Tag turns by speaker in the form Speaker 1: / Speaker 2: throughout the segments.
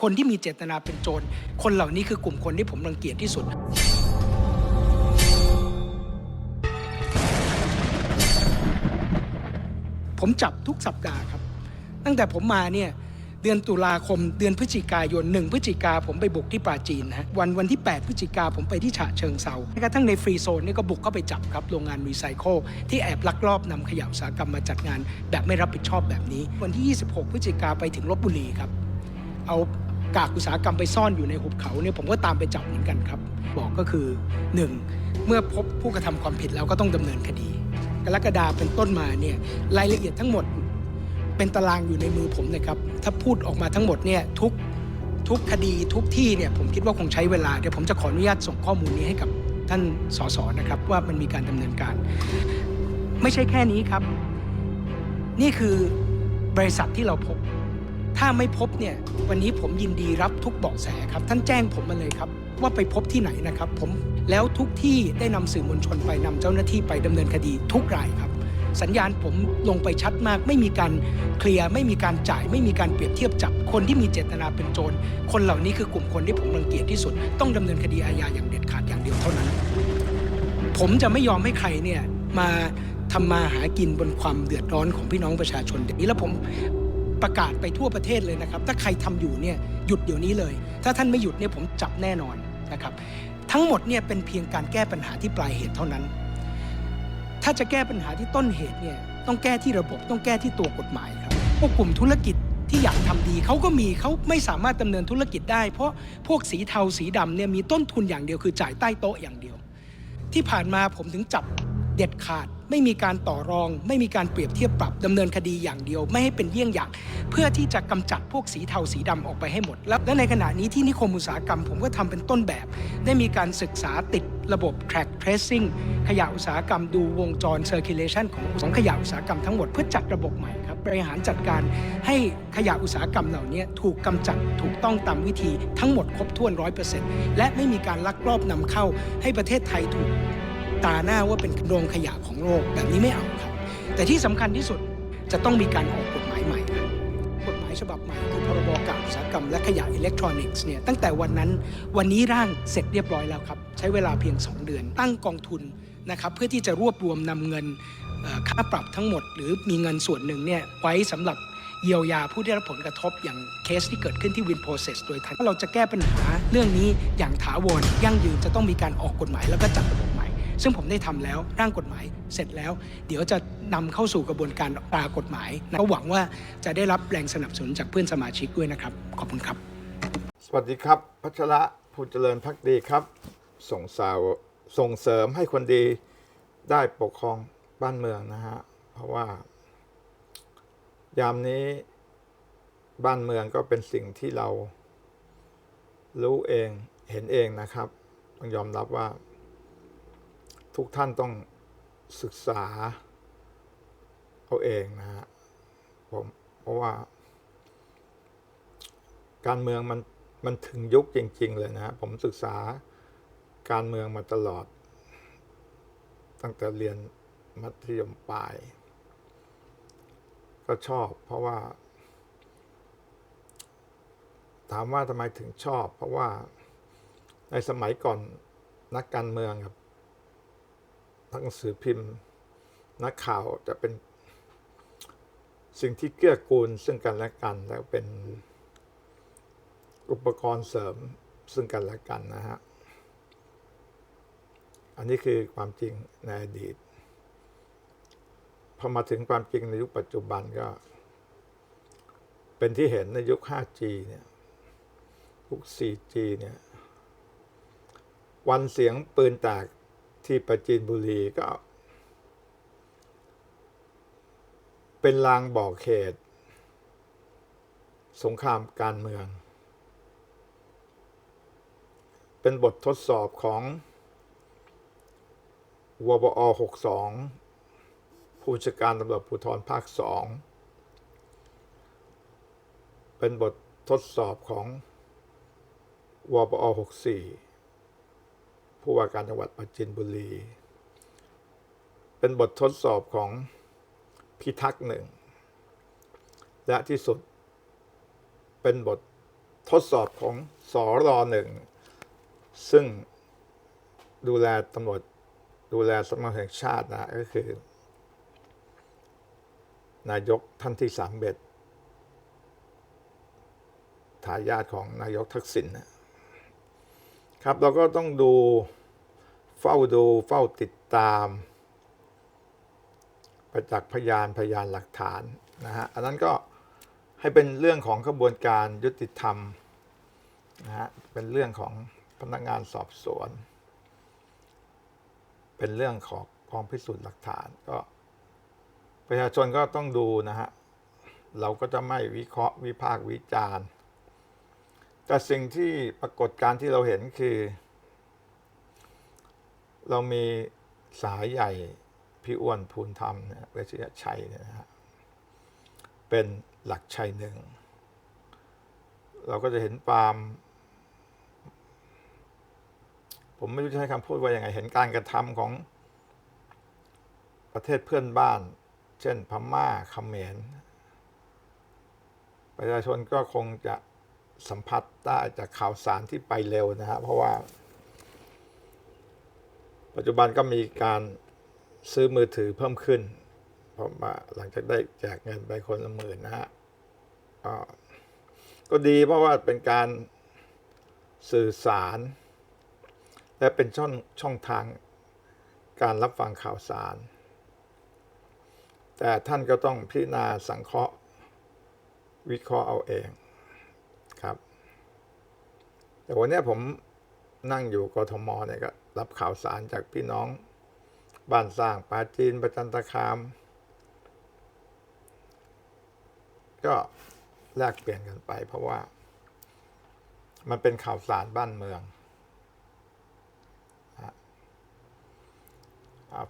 Speaker 1: คนที่มีเจตนาเป็นโจร คนเหล่านี้คือกลุ่มคนที่ผมรังเกียจที่สุด ผมจับทุกสัปดาห์ครับ ตั้งแต่ผมมาเนี่ยเดือนตุลาคม เดือนพฤศจิกายนหนึ่งพฤศจิกาผมไปบุกที่ปราจีนนะวันวันที่ 8 พฤศจิกาผมไปที่ฉะเชิงเซาแม้กระทั่งในฟรีโซนนี่ก็บุกเข้าไปจับครับโรงงานรีไซเคิลที่แอบลักลอบนำขยะอุตสาหกรรมมาจัดงาน แบบไม่รับผิดชอบแบบนี้ วันที่ 26 พฤศจิกาไปถึงลบบุรีครับ เอา กากอุตสาหกรรมไปซ่อนอยู่ในหุบเขาเนี่ยผมก็ตามไปจับเหมือนกันครับ บอกก็คือ 1. เมื่อพบผู้กระทำความผิดแล้วก็ต้องดำเนินคดี กรกฎาเป็นต้นมาเนี่ยรายละเอียดทั้งหมด เป็นตารางอยู่ในมือผมนะครับ ถ้าพูดออกมาทั้งหมดเนี่ยทุกทุกคดีทุกที่เนี่ยผมคิดว่าคงใช้เวลาเดี๋ยวผมจะขออนุญาตส่งข้อมูลนี้ให้กับท่านสสนะครับ ว่ามันมีการดำเนินการ ไม่ใช่แค่นี้ครับ นี่คือบริษัทที่เราพบ ถ้าไม่พบเนี่ยวันนี้ผมยินดีรับทุกเบาะแสครับ ท่านแจ้งผมมาเลยครับ ว่าไปพบที่ไหนนะครับ ผมแล้วทุกที่ได้นำสื่อมวลชนไปนำเจ้าหน้าที่ไปดำเนินคดีทุกรายครับ สัญญาณผมลงไปชัดมาก ไม่มีการเคลียร์ไม่มีการจ่าย ไม่มีการเปรียบเทียบจับคนที่มีเจตนาเป็นโจรคนเหล่านี้คือกลุ่มคนที่ผมรังเกียจที่สุด ต้องดำเนินคดีอาญาอย่างเด็ดขาดอย่างเดียวเท่านั้น ผมจะไม่ยอมให้ใครเนี่ยมาทำมาหากินบนความเดือดร้อนของพี่น้องประชาชนเดี๋ยวนี้แล้วผม ประกาศไปทั่วประเทศเลยนะครับ ถ้าใครทำอยู่เนี่ยหยุดเดี๋ยวนี้เลย ถ้าท่านไม่หยุดเนี่ยผมจับแน่นอนนะครับ ทั้งหมดเนี่ยเป็นเพียงการแก้ปัญหาที่ปลายเหตุเท่านั้น ถ้าจะแก้ปัญหาที่ต้นเหตุเนี่ยต้องแก้ที่ระบบต้องแก้ที่ตัวกฎหมายครับพวกกลุ่มธุรกิจที่อยากทำดีเขาก็มีเขาไม่สามารถดำเนินธุรกิจได้ เพราะพวกสีเทาสีดำเนี่ยมีต้นทุนอย่างเดียวคือจ่ายใต้โต๊ะอย่างเดียว ที่ผ่านมาผมถึงจับ เด็ดขาด ไม่มีการต่อรอง ไม่มีการเปรียบเทียบปรับดำเนินคดีอย่างเดียว ไม่ให้เป็นเยี่ยงอย่าง เพื่อที่จะกำจัดพวกสีเทาสีดำออกไปให้หมดแล้วและในขณะนี้ที่นิคมอุตสาหกรรม ผมก็ทำเป็นต้นแบบ ได้มีการศึกษาติดระบบ track tracing ขยะอุตสาหกรรมดูวงจร circulation ของของขยะอุตสาหกรรมทั้งหมดเพื่อจัดระบบใหม่ครับบริหารจัดการให้ขยะอุตสาหกรรมเหล่านี้ถูกกำจัดถูกต้องตามวิธีทั้งหมดครบถ้วน 100%และไม่มีการลักลอบนำเข้าให้ประเทศไทยถูก ตาหน้าว่าเป็นโรงขยะของโลกแบบนี้ไม่เอาครับ แต่ที่สำคัญที่สุดจะต้องมีการออกกฎหมายใหม่ครับกฎหมายฉบับใหม่คือพรบการอุตสาหกรรมและขยะอิเล็กทรอนิกส์เนี่ยตั้งแต่วันนั้นวันนี้ร่างเสร็จเรียบร้อยแล้วครับ ใช้เวลาเพียง 2 เดือน ตั้งกองทุนนะครับเพื่อที่จะรวบรวมนำเงินค่าปรับทั้งหมด หรือมีเงินส่วนหนึ่งเนี่ยไว้สำหรับเยียวยาผู้ได้รับผลกระทบอย่างเคสที่เกิดขึ้นที่วินโปรเซสโดยทันเราจะแก้ปัญหาเรื่องนี้อย่างถาวรยั่งยืนจะต้องมีการออกกฎหมายแล้วก็จัดระบบใหม่ ซึ่งผมได้ทำแล้วร่างกฎหมายเสร็จแล้ว เดี๋ยวจะนำเข้าสู่กระบวนการตรากฎหมายนะก็หวังว่าจะได้รับแรงสนับสนุนจากเพื่อนสมาชิกด้วยนะครับ ขอบคุณครับ
Speaker 2: สวัสดีครับ พัชระภูเจริญพักดีครับ ส่งสาวส่งเสริมให้คนดีได้ปกครองบ้านเมืองนะฮะ เพราะว่า ยามนี้บ้านเมืองก็เป็นสิ่งที่เรารู้เองเห็นเองนะครับ ต้องยอมรับว่า ทุกท่านต้องศึกษาเอาเองนะฮะผมเพราะว่า การเมืองมันมันถึงยุคจริง ๆ เลยนะผมศึกษาการเมืองมาตลอด ตั้งแต่เรียนมัธยมปลาย ก็ชอบเพราะว่า ถามว่าทำไมถึงชอบ เพราะว่าในสมัยก่อนนักการเมืองครับ ทั้งหนังสือพิมพ์นักข่าวจะเป็นสิ่งที่เกื้อกูลซึ่งกันและกันแล้วเป็นอุปกรณ์เสริมซึ่งกันและกันนะฮะ อันนี้คือความจริงในอดีต พอมาถึงความจริงในยุคปัจจุบันก็ เป็นที่เห็นในยุค 5G เนี่ยยุค 4G เนี่ย วันเสียงปืนแตก ที่ประจีนบุรีก็ เป็นลางบอกเหตุสงครามการเมือง เป็นบททดสอบของวบอ62 ผู้จัดการตำรวจภูธรภาค 2 เป็นบททดสอบของวบอ64 ผู้ว่าการจังหวัดปราจินบุรี เป็นบททดสอบของพิทักษ์หนึ่ง และที่สุดเป็นบททดสอบของสอรอหนึ่ง ซึ่งดูแลตำรวจดูแลสำนักแห่งชาตินะก็คือ นายกท่านที่สามเบ็ดทายาทของนายกทักษิณนะครับ เราก็ต้องดู เฝ้าดูเฝ้าติดตามประจักษ์พยานพยานหลักฐานนะฮะอันนั้นก็ให้เป็นเรื่องของกระบวนการยุติธรรมนะฮะเป็นเรื่องของพนักงานสอบสวน เป็นเรื่องของกองพิสูจน์หลักฐานก็ประชาชนก็ต้องดูนะฮะเราก็จะไม่วิเคราะห์วิพากษ์วิจารณ์ แต่สิ่งที่ปรากฏการที่เราเห็นคือ เรามีสายใหญ่พี่อ้วนภูนธรรมเนี่ยเวชยชัยเนี่ยนะฮะเป็นหลักชัยหนึ่ง เราก็จะเห็นปาล์มผมไม่รู้จะใช้คำพูดว่าอย่างไง เห็นการกระทำของประเทศเพื่อนบ้าน เช่นพม่าเขมรประชาชนก็คงจะสัมผัสได้จากข่าวสารที่ไปเร็วนะฮะเพราะว่า ปัจจุบันก็มีการซื้อมือถือเพิ่มขึ้นเพราะว่าหลังจากได้แจกเงินไปคนละหมื่นนะฮะก็ดีเพราะว่าเป็นการสื่อสาร และเป็นช่องช่องทางการรับฟังข่าวสาร แต่ท่านก็ต้องพิจารณาสังเคราะห์ วิเคราะห์เอาเองครับ แต่วันนี้ผม นั่งอยู่กทมเนี่ยก็รับข่าวสารจากพี่น้อง บ้านสร้างปาจีนประจันตคาม ก็แลกเปลี่ยนกันไป เพราะว่า มันเป็นข่าวสารบ้านเมือง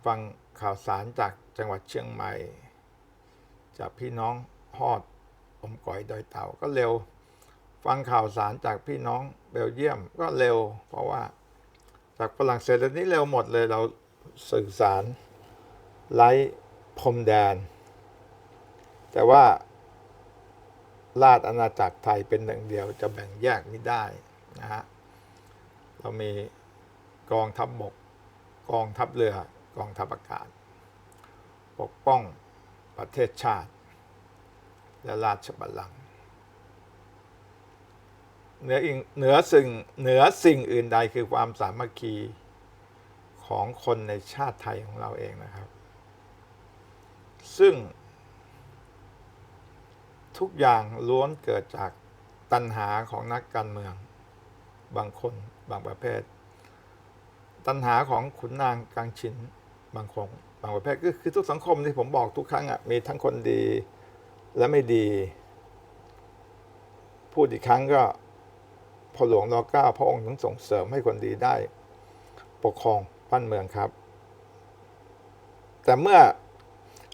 Speaker 2: ฟังข่าวสารจากจังหวัดเชียงใหม่ จากพี่น้องฮอดอมก๋อยดอยเต่าก็เร็ว ฟังข่าวสารจากพี่น้องเบลเยียมก็เร็ว เพราะว่าจากฝรั่งเศสเดี๋ยวนี้เร็วหมดเลยเราสื่อสารไร้พรมแดน แต่ว่าราชอาณาจักรไทยเป็นหนึ่งเดียวจะแบ่งแยกไม่ได้นะฮะเรามีกองทัพบบก กองทัพเรือ กองทัพอากาศ ปกป้องประเทศชาติ และราชบัลลังก์ เหนืออิงเหนือสิ่งเหนือสิ่งอื่นใดคือความสามัคคีของคนในชาติไทยของเราเองนะครับ ซึ่ง ทุกอย่างล้วนเกิดจากตัณหาของนักการเมือง บางคนบางประเภท ตัณหาของขุนนางกลางชินบางคนบางประเภทก็คือทุกสังคมที่ผมบอกทุกครั้งอะมีทั้งคนดีและไม่ดี พูดอีกครั้งก็ พอหลวงรอเก้าพระองค์ถึงส่งเสริมให้คนดีได้ ปกครองบ้านเมืองครับ แต่เมื่อ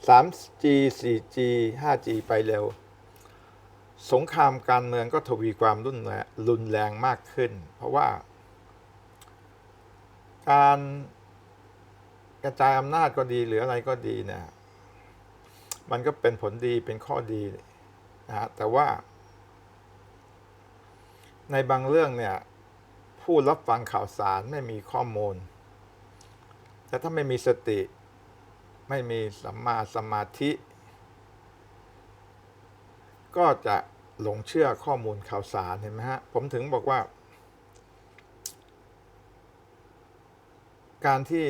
Speaker 2: 3G 4G 5G ไปเร็ว สงครามการเมืองก็ทวีความรุนแรงรุนแรงมากขึ้น เพราะว่า การกระจายอำนาจก็ดีหรืออะไรก็ดีเนี่ยมันก็เป็นผลดีเป็นข้อดีนะฮะแต่ว่า ในบางเรื่องเนี่ยผู้รับฟังข่าวสารไม่มีข้อมูล แต่ถ้าไม่มีสติ ไม่มีสัมมาสมาธิ ก็จะหลงเชื่อข้อมูลข่าวสารเห็นไหมฮะ ผมถึงบอกว่า การที่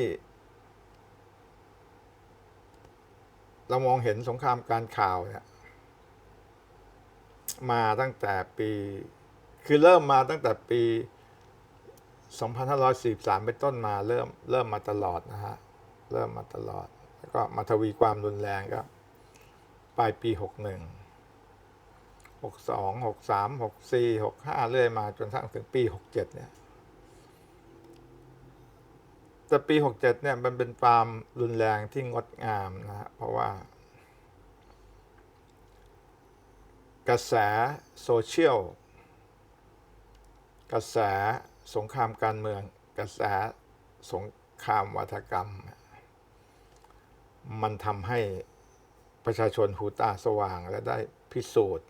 Speaker 2: เรามองเห็นสงครามการข่าวเนี่ยมาตั้งแต่ปี คือเริ่มมาตั้งแต่ปี 2543 เป็นต้นมาเริ่มเริ่มมาตลอดนะฮะ เริ่มมาตลอด แล้วก็มาทวีความรุนแรงก็ปลายปี 61 62 63 64 65 เรื่อยมาจนทั้งถึงปี 67 เนี่ย แต่ปี 67 เนี่ย มันเป็นความรุนแรงที่งดงามนะฮะ เพราะว่า กระแสโซเชียล กระแสสงครามการเมือง กระแสสงครามวัฒกรรม มันทำให้ประชาชนหูตาสว่างและได้พิสูจน์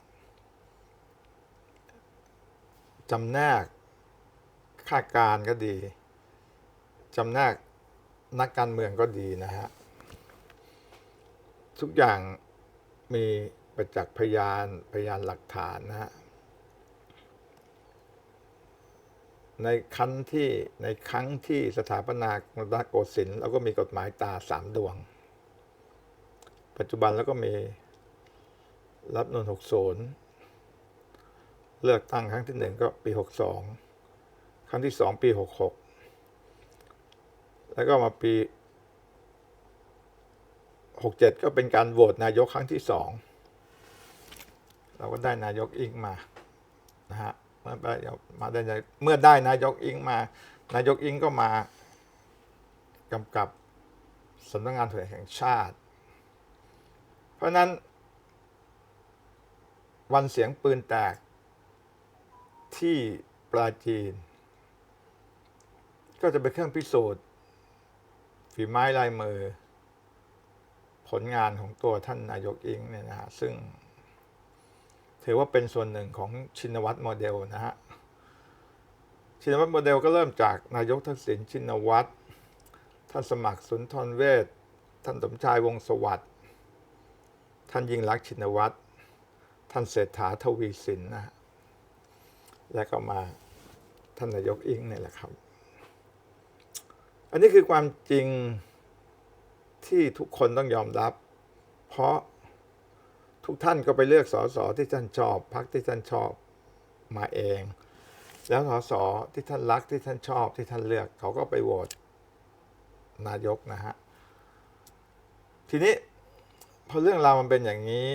Speaker 2: จำแนกข้าการก็ดีจำแนกนักการเมืองก็ดีนะฮะ ทุกอย่างมีประจักษ์พยานพยานหลักฐานนะฮะ ในครั้นที่ในครั้งที่สถาปนากรุงรัตนโกสินทร์เราก็มีกฎหมายตาสามดวง ปัจจุบันแล้วก็มีรับนนหกศูนย์เลือกตั้งครั้งที่หนึ่งก็ปีหกสองครั้งที่สองปีหกหกแล้วก็มาปีหกเจ็ดก็เป็นการโหวตนายกครั้งที่สองเราก็ได้นายกอิงมา มื่อได้มาได้เมื่อได้นายกอิงมา นายกอิงก็มากำกับสำนักงานตำรวจแห่งชาติ เพราะฉะนั้น วันเสียงปืนแตกที่ปราจีน ก็จะเป็นเครื่องพิสูจน์ ฝีไม้ลายมือ ผลงานของตัวท่านนายกอิงเนี่ยนะฮะซึ่ง ถือว่าเป็นส่วนหนึ่งของชินวัตรโมเดลนะฮะ ชินวัตรโมเดลก็เริ่มจากนายกทักษิณชินวัตร ท่านสมัครสุนทรเวชท่านสมชายวงสวัสดิ์ท่านยิ่งรักษณ์ชินวัตร ท่านเศรษฐาทวีสินนะฮะและก็มาท่านนายกอิงนี่แหละครับ อันนี้คือความจริงที่ทุกคนต้องยอมรับ เพราะ ทุกท่านก็ไปเลือกสสที่ท่านชอบพรรคที่ท่านชอบมาเอง แล้วสสที่ท่านรักที่ท่านชอบที่ท่านเลือกเขาก็ไปโหวตนายกนะฮะทีนี้พอเรื่องราวมันเป็นอย่างนี้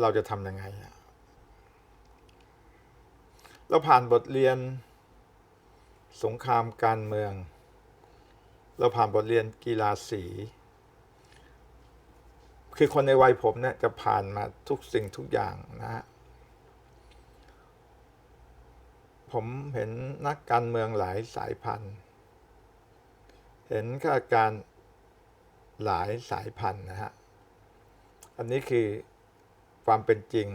Speaker 2: เราจะทำยังไงเราผ่านบทเรียนสงครามการเมือง เราผ่านบทเรียนกีฬาสี คือคนในวัยผมเนี่ยจะผ่านมาทุกสิ่งทุกอย่างนะฮะผมเห็นนักการเมืองหลายสายพันธุ์ เห็นข้าราชการหลายสายพันธุ์นะฮะ อันนี้คือความเป็นจริง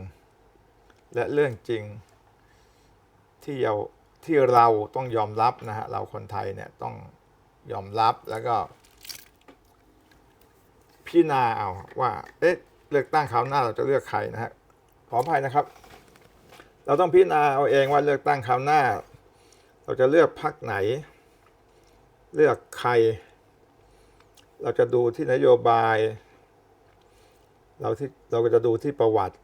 Speaker 2: และเรื่องจริงที่เราที่เราต้องยอมรับนะฮะ เราคนไทยเนี่ยต้องยอมรับแล้วก็ พิจารณาเอาว่า เอ๊ะ เลือกตั้งคราวหน้าเราจะเลือกใครนะฮะ ขออภัยนะครับ เราต้องพิจารณาเอาเองว่าเลือกตั้งคราวหน้า เราจะเลือกพรรคไหน เลือกใคร เราจะดูที่นโยบาย เราที่เราก็จะดูที่ประวัติ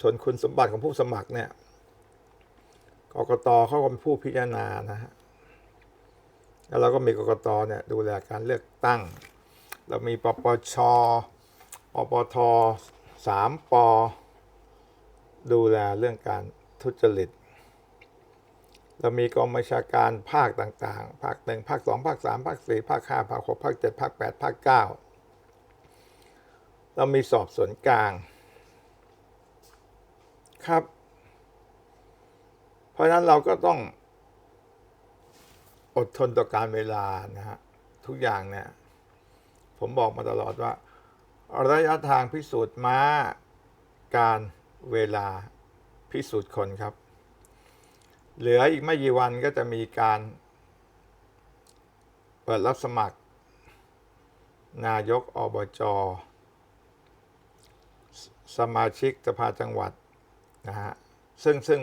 Speaker 2: ส่วนคุณสมบัติของผู้สมัครเนี่ยกกตเขาก็เป็นผู้พิจารณานะฮะแล้วเราก็มีกกตเนี่ยดูแลการเลือกตั้ง เรามีปปชปปทสามปดูแลเรื่องการทุจริต เรามีกองบัญชาการภาคต่างๆ ภาคหนึ่งภาคสองภาคสามภาคสี่ภาคห้าภาคหกภาคเจ็ดภาคแปดภาคเก้าเรามีสอบสวนกลาง ครับ เพราะฉะนั้นเราก็ต้องอดทนต่อการเวลานะฮะทุกอย่างเนี่ย ผมบอกมาตลอดว่า ระยะทางพิสูจน์ม้า การเวลาพิสูจน์คนครับ เหลืออีกไม่กี่วันก็จะมีการเปิดรับสมัคร นายกอบจสสมาชิกสภาจังหวัดนะฮะซึ่งซึ่ง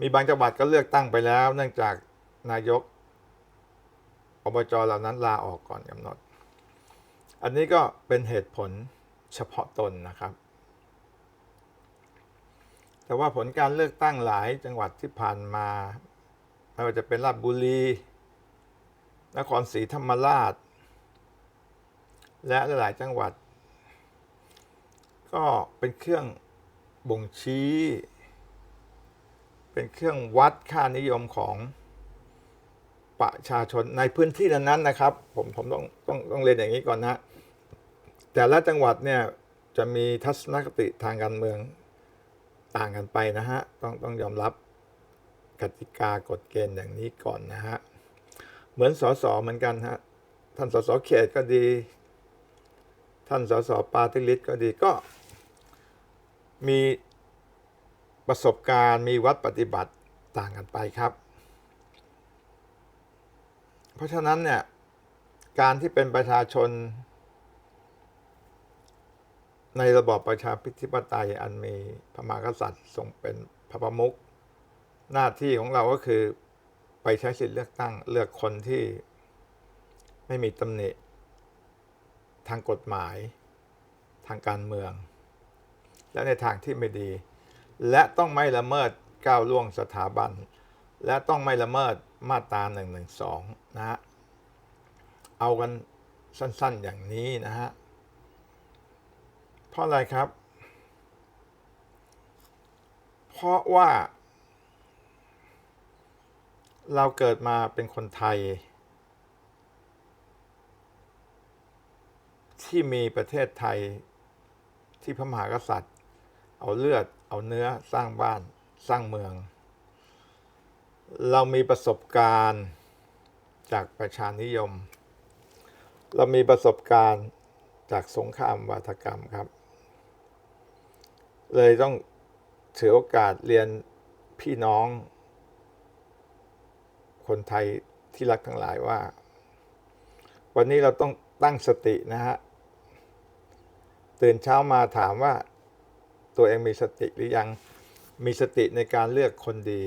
Speaker 2: มีบางจังหวัดก็เลือกตั้งไปแล้ว เนื่องจากนายกอบจเหล่านั้นลาออกก่อนกำหนด อันนี้ก็เป็นเหตุผลเฉพาะตนนะครับ แต่ว่าผลการเลือกตั้งหลายจังหวัดที่ผ่านมาไม่ว่าจะเป็นราชบุรี นครศรีธรรมราช และหลายจังหวัด ก็เป็นเครื่องบ่งชี้ เป็นเครื่องวัดค่านิยมของ ประชาชนในพื้นที่นั้นๆนะครับ ผมผมต้องต้องต้องเรียนอย่างนี้ก่อนนะ แต่ละจังหวัดเนี่ยจะมีทัศนคติทางการเมืองต่างกันไปนะฮะ ต้องต้องยอมรับกติกากฎเกณฑ์อย่างนี้ก่อนนะฮะ เหมือนสสเหมือนกันฮะ ท่านสสเขตก็ดี ท่านสสปาติลิสก็ดีก็ มีประสบการณ์มีวัดปฏิบัติต่างกันไปครับ เพราะฉะนั้นเนี่ยการที่เป็นประชาชน ในระบอบประชาธิปไตยอันมีพระมหากษัตริย์ทรงเป็นพระประมุขหน้าที่ของเราก็คือไปใช้สิทธิเลือกตั้งเลือกคนที่ไม่มีตำหนิทางกฎหมาย ทางการเมือง และในทางที่ไม่ดี และต้องไม่ละเมิดก้าวล่วงสถาบัน และต้องไม่ละเมิด มาตรา1นึนะฮะเอากันสั้นๆอย่างนี้นะฮะเพราะอะไรครับ เพราะว่า เราเกิดมาเป็นคนไทย ที่มีประเทศไทยที่พระมหากษัตริย์ เอาเลือดเอาเนื้อสร้างบ้านสร้างเมือง เรามีประสบการณ์จากประชานิยม เรามีประสบการณ์จากสงครามวาทกรรมครับ เลยต้องถือโอกาสเรียนพี่น้อง คนไทยที่รักทั้งหลายว่า วันนี้เราต้องตั้งสตินะฮะ ตื่นเช้ามาถามว่าตัวเองมีสติหรือยังมีสติในการเลือกคนดี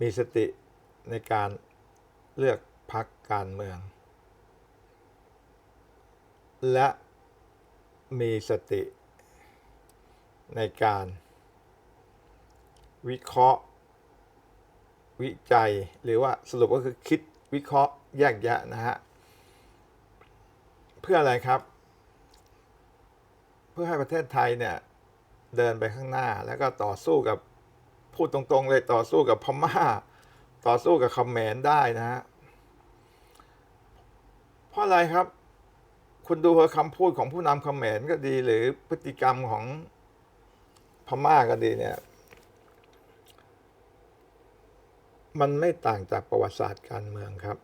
Speaker 2: มีสติในการเลือกพักการเมือง และมีสติในการวิเคราะห์ วิจัยหรือว่าสรุปก็คือคิดวิเคราะห์แยกแยะนะฮะ เพื่ออะไรครับ เพื่อให้ประเทศไทยเนี่ย เดินไปข้างหน้าแล้วก็ต่อสู้กับ พูดตรงๆเลยต่อสู้กับพม่า ต่อสู้กับเขมรได้นะฮะเพราะอะไรครับ คุณดูคำพูดของผู้นำเขมรก็ดี หรือพฤติกรรมของพม่าก็ดีเนี่ย มันไม่ต่างจากประวัติศาสตร์การเมืองครับ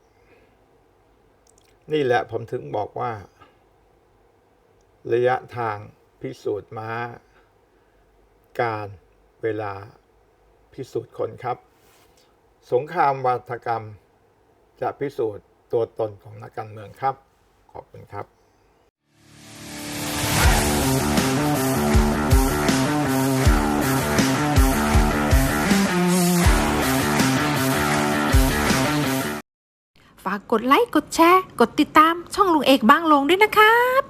Speaker 2: นี่แหละผมถึงบอกว่า ระยะทางพิสูจน์ม้า การเวลา พิสูจน์คนครับ สงครามวาทกรรม จะพิสูจน์ตัวตนของนักการเมืองครับ ขอบคุณครับ
Speaker 3: ฝากกดไลค์ กดแชร์ กดติดตามช่องลุงเอกบางลงด้วยนะครับ